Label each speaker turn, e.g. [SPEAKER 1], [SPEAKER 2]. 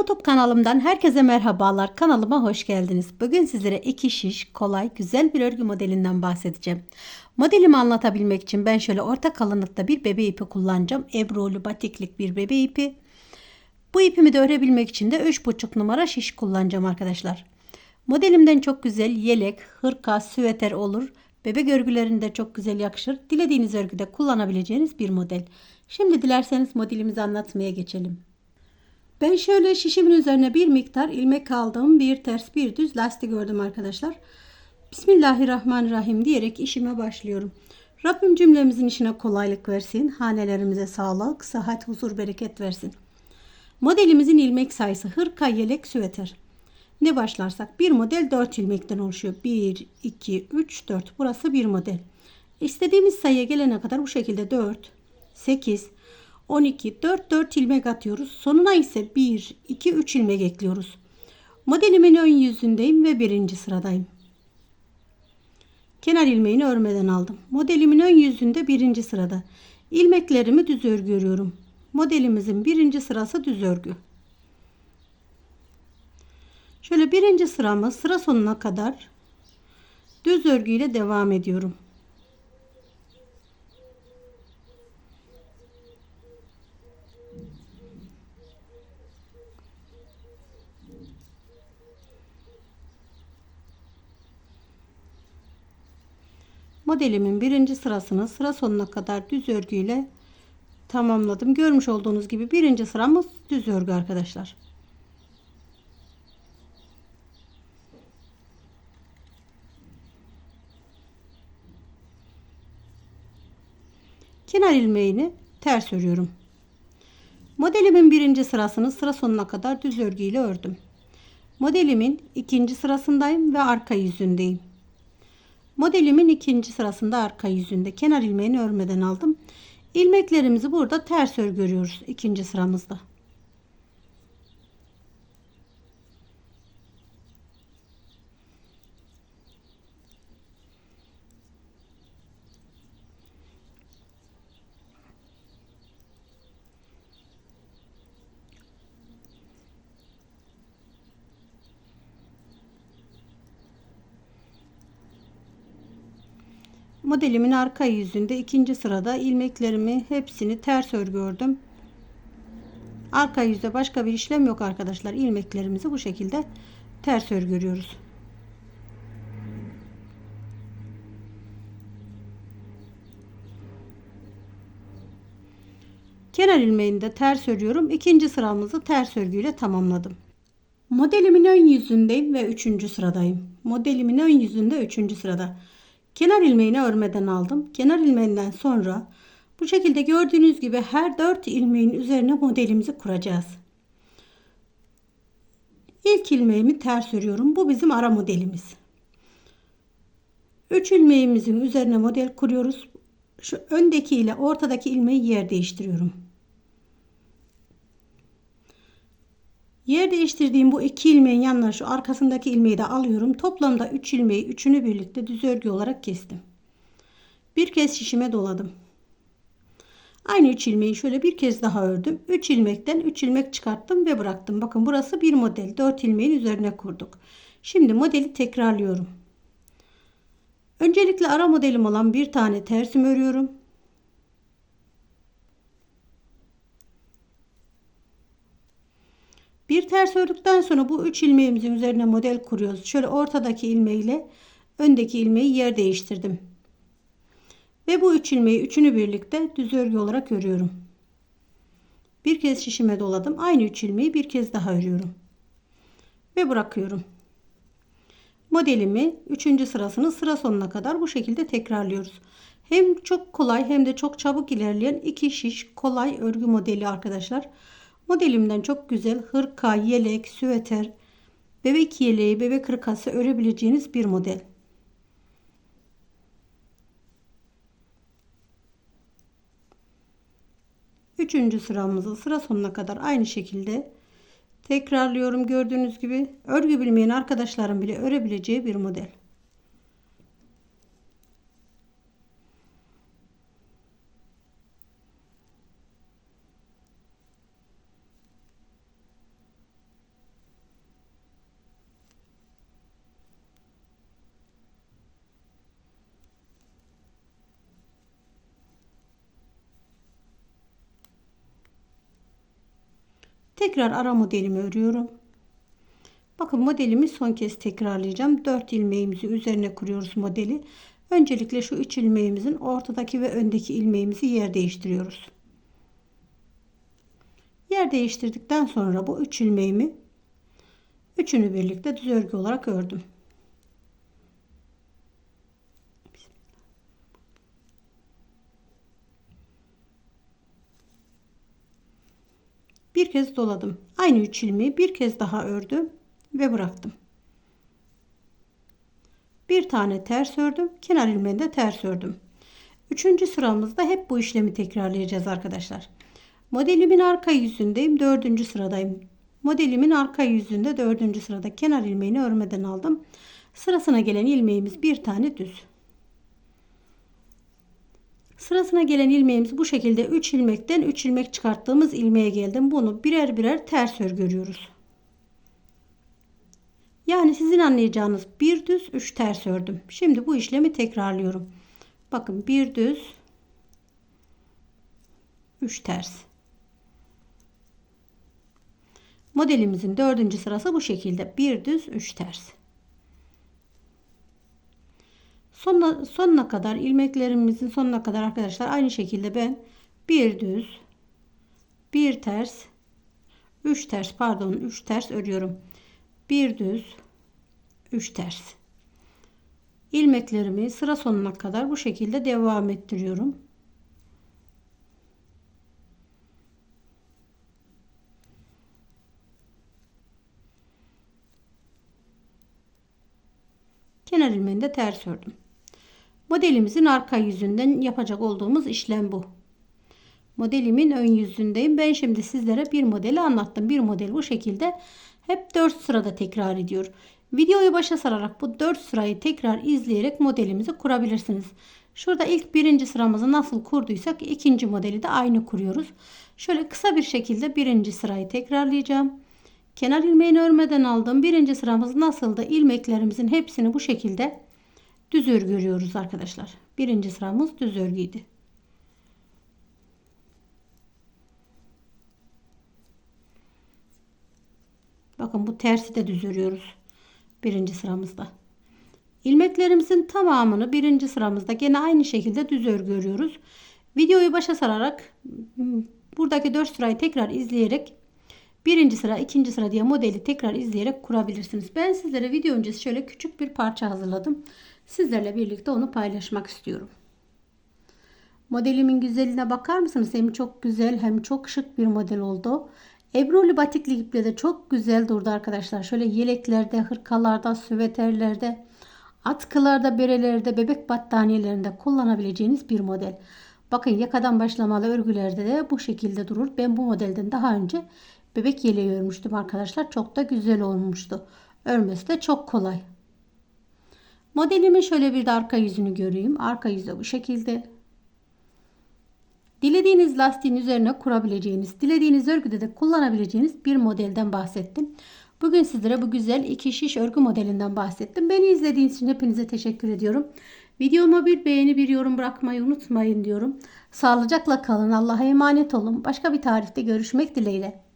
[SPEAKER 1] YouTube kanalımdan herkese merhabalar. Kanalıma hoş geldiniz. Bugün sizlere iki şiş, kolay, güzel bir örgü modelinden bahsedeceğim. Modelimi anlatabilmek için ben şöyle orta kalınlıkta bir bebe ipi kullanacağım. Ebrolu batiklik bir bebe ipi. Bu ipimi de örebilmek için de 3,5 numara şiş kullanacağım arkadaşlar. Modelimden çok güzel yelek, hırka, süveter olur. Bebek örgülerinde çok güzel yakışır. Dilediğiniz örgüde kullanabileceğiniz bir model. Şimdi dilerseniz modelimizi anlatmaya geçelim. Ben şöyle şişimin üzerine bir miktar ilmek aldım. Bir ters bir düz lastik ördüm arkadaşlar. Bismillahirrahmanirrahim diyerek işime başlıyorum. Rabbim cümlemizin işine kolaylık versin. Hanelerimize sağlık, sıhhat, huzur, bereket versin. Modelimizin ilmek sayısı hırka, yelek, süveter. Ne başlarsak bir model 4 ilmekten oluşuyor. 1, 2, 3, 4. Burası bir model. İstediğimiz sayıya gelene kadar bu şekilde 4, 8, 12, 4, 4 ilmek atıyoruz. Sonuna ise 1, 2, 3 ilmek ekliyoruz. Modelimin ön yüzündeyim ve birinci sıradayım. Kenar ilmeğini örmeden aldım. Modelimin ön yüzünde birinci sırada. İlmeklerimi düz örgü örüyorum. Modelimizin birinci sırası düz örgü. Şöyle birinci sıramı sıra sonuna kadar düz örgüyle devam ediyorum. Modelimin birinci sırasını sıra sonuna kadar düz örgüyle tamamladım. Görmüş olduğunuz gibi birinci sıramız düz örgü arkadaşlar. Kenar ilmeğini ters örüyorum. Modelimin birinci sırasını sıra sonuna kadar düz örgüyle ördüm. Modelimin ikinci sırasındayım ve arka yüzündeyim. Modelimin ikinci sırasında arka yüzünde kenar ilmeğini örmeden aldım. İlmeklerimizi burada ters örgü örüyoruz ikinci sıramızda. Modelimin arka yüzünde ikinci sırada ilmeklerimi hepsini ters örgü ördüm. Arka yüzde başka bir işlem yok arkadaşlar. İlmeklerimizi bu şekilde ters örgü örüyoruz. Kenar ilmeğini de ters örüyorum. İkinci sıramızı ters örgüyle tamamladım. Modelimin ön yüzündeyim ve üçüncü sıradayım. Modelimin ön yüzünde üçüncü sırada. Kenar ilmeğini örmeden aldım. Kenar ilmeğinden sonra bu şekilde gördüğünüz gibi her 4 ilmeğin üzerine modelimizi kuracağız. İlk ilmeğimi ters örüyorum. Bu bizim ara modelimiz. 3 ilmeğimizin üzerine model kuruyoruz. Şu öndeki ile ortadaki ilmeği yer değiştiriyorum. Yer değiştirdiğim bu iki ilmeğin yanına şu arkasındaki ilmeği de alıyorum. Toplamda 3 ilmeği üçünü birlikte düz örgü olarak kestim. Bir kez şişime doladım. Aynı 3 ilmeği şöyle bir kez daha ördüm. 3 ilmekten 3 ilmek çıkarttım ve bıraktım. Bakın burası bir model. 4 ilmeğin üzerine kurduk. Şimdi modeli tekrarlıyorum. Öncelikle ara modelim olan bir tane tersim örüyorum. Bir ters ördükten sonra bu üç ilmeğimizin üzerine model kuruyoruz. Şöyle ortadaki ilmeğiyle öndeki ilmeği yer değiştirdim. Ve bu üç ilmeği üçünü birlikte düz örgü olarak örüyorum. Bir kez şişime doladım. Aynı üç ilmeği bir kez daha örüyorum. Ve bırakıyorum. Modelimi üçüncü sırasını sıra sonuna kadar bu şekilde tekrarlıyoruz. Hem çok kolay hem de çok çabuk ilerleyen iki şiş kolay örgü modeli arkadaşlar. Modelimden çok güzel hırka, yelek, süveter, bebek yeleği, bebek hırkası örebileceğiniz bir model. Üçüncü sıramızı sıra sonuna kadar aynı şekilde tekrarlıyorum. Gördüğünüz gibi örgü bilmeyen arkadaşlarım bile örebileceği bir model. Tekrar ara modelimi örüyorum. Bakın modelimi son kez tekrarlayacağım. 4 ilmeğimizi üzerine kuruyoruz modeli. Öncelikle şu 3 ilmeğimizin ortadaki ve öndeki ilmeğimizi yer değiştiriyoruz. Yer değiştirdikten sonra bu 3 ilmeğimi üçünü birlikte düz örgü olarak ördüm. Kez doladım. Aynı 3 ilmeği bir kez daha ördüm ve bıraktım. Bir tane ters ördüm. Kenar ilmeğini de ters ördüm. Üçüncü sıramızda hep bu işlemi tekrarlayacağız arkadaşlar. Modelimin arka yüzündeyim. Dördüncü sıradayım. Modelimin arka yüzünde dördüncü sırada kenar ilmeğini örmeden aldım. Sırasına gelen ilmeğimiz bir tane düz. Sırasına gelen ilmeğimiz bu şekilde 3 ilmekten 3 ilmek çıkarttığımız ilmeğe geldim. Bunu birer birer ters örgü örüyoruz. Yani sizin anlayacağınız bir düz 3 ters ördüm. Şimdi bu işlemi tekrarlıyorum. Bakın bir düz 3 ters. Modelimizin dördüncü sırası bu şekilde. Bir düz 3 ters. Sonuna, sonuna kadar ilmeklerimizin sonuna kadar arkadaşlar aynı şekilde ben bir düz bir ters 3 ters pardon 3 ters örüyorum. Bir düz 3 ters. ilmeklerimi sıra sonuna kadar bu şekilde devam ettiriyorum. Kenar ilmeğini de ters ördüm. Modelimizin arka yüzünden yapacak olduğumuz işlem bu. Modelimin ön yüzündeyim. Ben şimdi sizlere bir modeli anlattım. Bir model bu şekilde hep 4 sırada tekrar ediyor. Videoyu başa sararak bu 4 sırayı tekrar izleyerek modelimizi kurabilirsiniz. Şurada ilk birinci sıramızı nasıl kurduysak ikinci modeli de aynı kuruyoruz. Şöyle kısa bir şekilde birinci sırayı tekrarlayacağım. Kenar ilmeğini örmeden aldım. Birinci sıramız nasıldı? İlmeklerimizin hepsini bu şekilde düz örgü örüyoruz arkadaşlar. Birinci sıramız düz örgüydü. Bakın bu tersi de düz örüyoruz. Birinci sıramızda. İlmeklerimizin tamamını birinci sıramızda gene aynı şekilde düz örgü örüyoruz. Videoyu başa sararak buradaki 4 sırayı tekrar izleyerek birinci sıra ikinci sıra diye modeli tekrar izleyerek kurabilirsiniz. Ben sizlere video öncesi şöyle küçük bir parça hazırladım. Sizlerle birlikte onu paylaşmak istiyorum. Modelimin güzelliğine bakar mısınız? Hem çok güzel hem çok şık bir model oldu. Ebruli batikli iple de çok güzel durdu arkadaşlar. Şöyle yeleklerde, hırkalarda, süveterlerde, atkılarda, berelerde, bebek battaniyelerinde kullanabileceğiniz bir model. Bakın yakadan başlamalı örgülerde de bu şekilde durur. Ben bu modelden daha önce bebek yeleği örmüştüm arkadaşlar. Çok da güzel olmuştu. Örmesi de çok kolay. Modelimin şöyle bir de arka yüzünü göreyim. Arka yüzü bu şekilde. Dilediğiniz lastiğin üzerine kurabileceğiniz, dilediğiniz örgüde de kullanabileceğiniz bir modelden bahsettim. Bugün sizlere bu güzel iki şiş örgü modelinden bahsettim. Beni izlediğiniz için hepinize teşekkür ediyorum. Videoma bir beğeni bir yorum bırakmayı unutmayın diyorum. Sağlıcakla kalın. Allah'a emanet olun. Başka bir tarifte görüşmek dileğiyle.